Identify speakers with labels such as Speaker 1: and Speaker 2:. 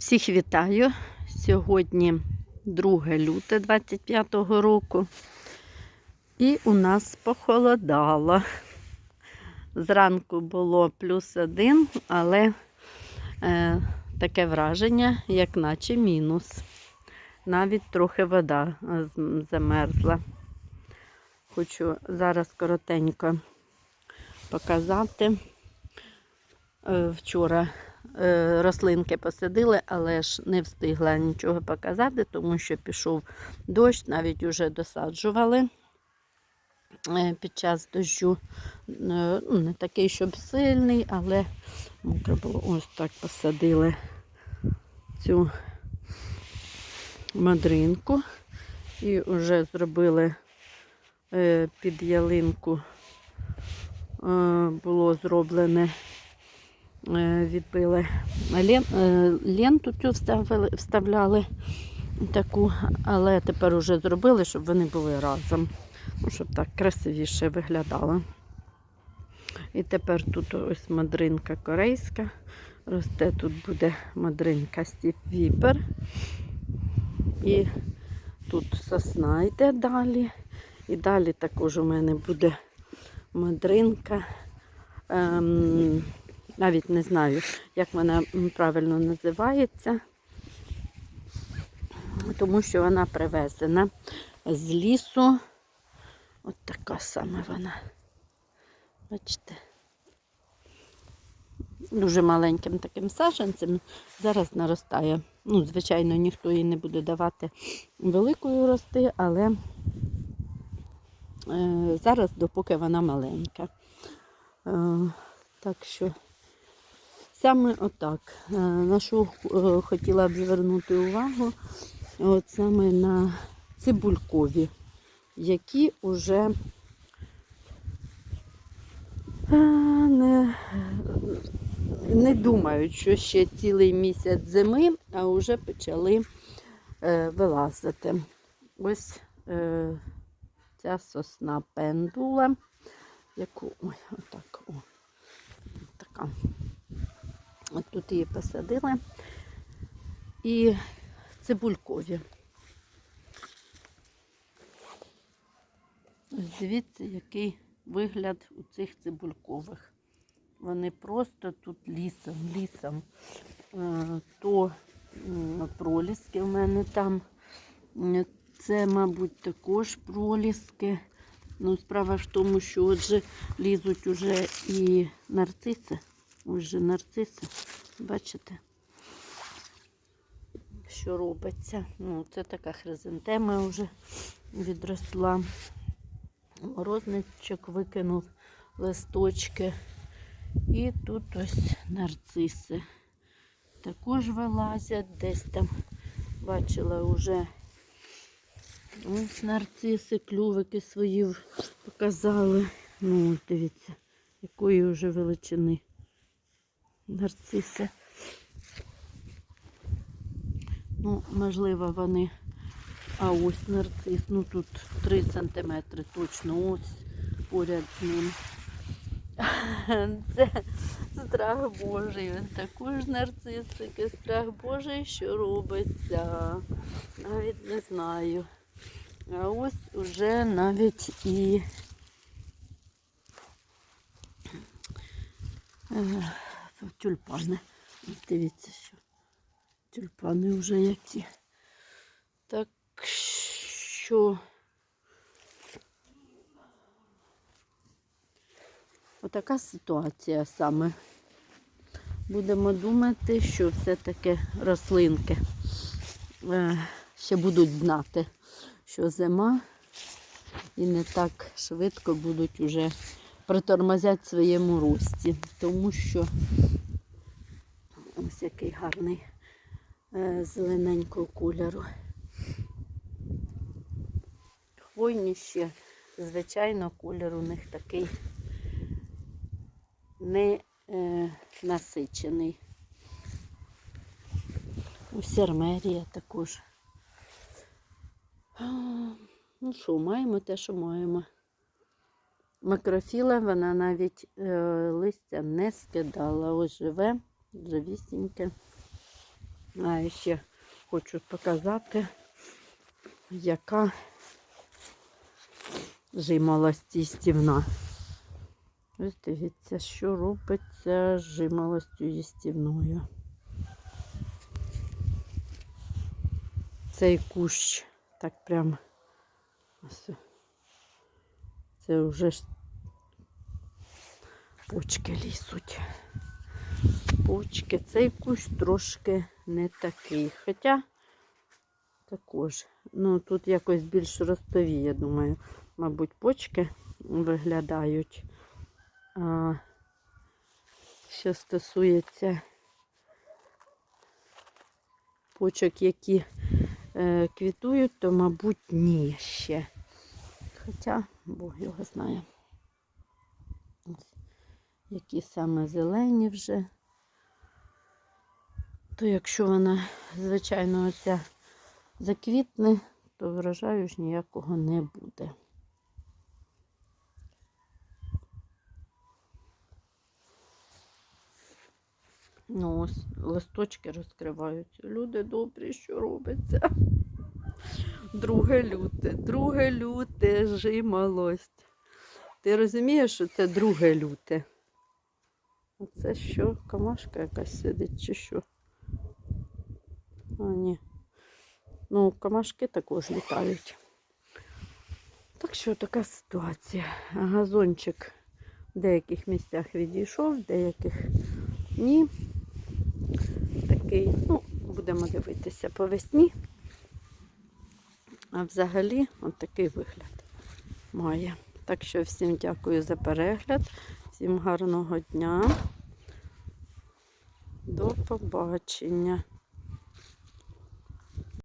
Speaker 1: Всіх вітаю. Сьогодні 2 люте 25-го року. І у нас похолодало. Зранку було плюс один, але е, таке враження, як наче мінус. Навіть трохи вода е, замерзла. Хочу зараз коротенько показати. Е, Вчора рослинки посадили, але ж не встигла нічого показати, тому що пішов дощ, навіть вже досаджували е, під час дощу. Е, ну, Не такий, щоб сильний, але мокро було. Ось так посадили цю мадринку і вже зробили е, під ялинку. е, Було зроблене е, відбили е, ленту цю вставляли таку, але тепер вже зробили, щоб вони були разом, ну, щоб так красивіше виглядало. І тепер тут ось мадринка корейська. Росте тут буде мадринка Стів Віпер. І тут сосна йде далі. І далі також у мене буде мадринка. Ем, навіть не знаю, як вона правильно називається, тому що вона привезена з лісу. От така саме вона. Бачите? Дуже маленьким таким саджанцем. Зараз наростає. Ну, звичайно, ніхто їй не буде давати великою рости, але е, зараз, допоки вона маленька. Е, так що саме отак. Е, На що е, хотіла б звернути увагу, от саме на цибулькові, які вже е, не, не думають, що ще цілий місяць зими, а вже почали вилазити. Ось ця сосна пендула, яку ой, отак, о, така. От тут її посадили. І цибулькові. Дивіться, який вигляд у цих цибулькових. Вони просто тут лісом, лісом. Е, То проліски в мене там. Це, мабуть, також проліски. Ну, справа в тому, що отже лізуть уже і нарциси. Ось же нарциси. Бачите, що робиться. Ну, це така хризантема вже відросла. Морозничок викинув листочки. І тут ось нарциси. Також вилазять, десь там бачила вже ось нарциси, клювики свої показали. Ну, дивіться, якої вже величини нарциси. Ну, можливо, вони. А ось нарцис, ну тут 3 см точно, ось поряд з ним. Це страх Божий. Він також нарцисики, страх Божий, що робиться. Навіть не знаю. А ось уже навіть і е, тюльпани. Дивіться, що тюльпани вже які. Так що отака ситуація саме. Будемо думати, що все-таки рослинки е, ще будуть знати, що зима і не так швидко будуть уже притормозять в своєму рості, тому що ось який гарний е, зелененького кольору. Хвойні ще, звичайно, колір у них такий не е, насичений. У сермерія також. Ну що, маємо те, що маємо. Макрофіла вона навіть е, листя не скидала. Ось живе, живісіньке. А ще хочу показати, яка жимолость їстівна. Ось дивіться, що робиться з жимолостю їстівною. Цей кущ так прям ось. Це вже ж почки лізуть. Почки. Цей кущ трошки не такий. Хоча також. Ну, тут якось більш ростові, я думаю, мабуть, почки виглядають. А, що стосується почок, які е, квітують, то, мабуть, ні ще. Хоча Бог його знає. Ось. Які саме зелені вже. То якщо вона, звичайно, оця заквітне, то врожаю ж ніякого не буде. Ну, ось листочки розкриваються. Люди добрі, що робиться. Друге люте, друге люте, жимолость. Ти розумієш, що це друге люте? Це що? Камашка якась сидить чи що? А, ні. Ну, камашки також літають. Так що така ситуація. Газончик в деяких місцях відійшов, в деяких ні. Такий, ну, будемо дивитися по весні. А взагалі от такий вигляд має. Так що всім дякую за перегляд, всім гарного дня. До побачення.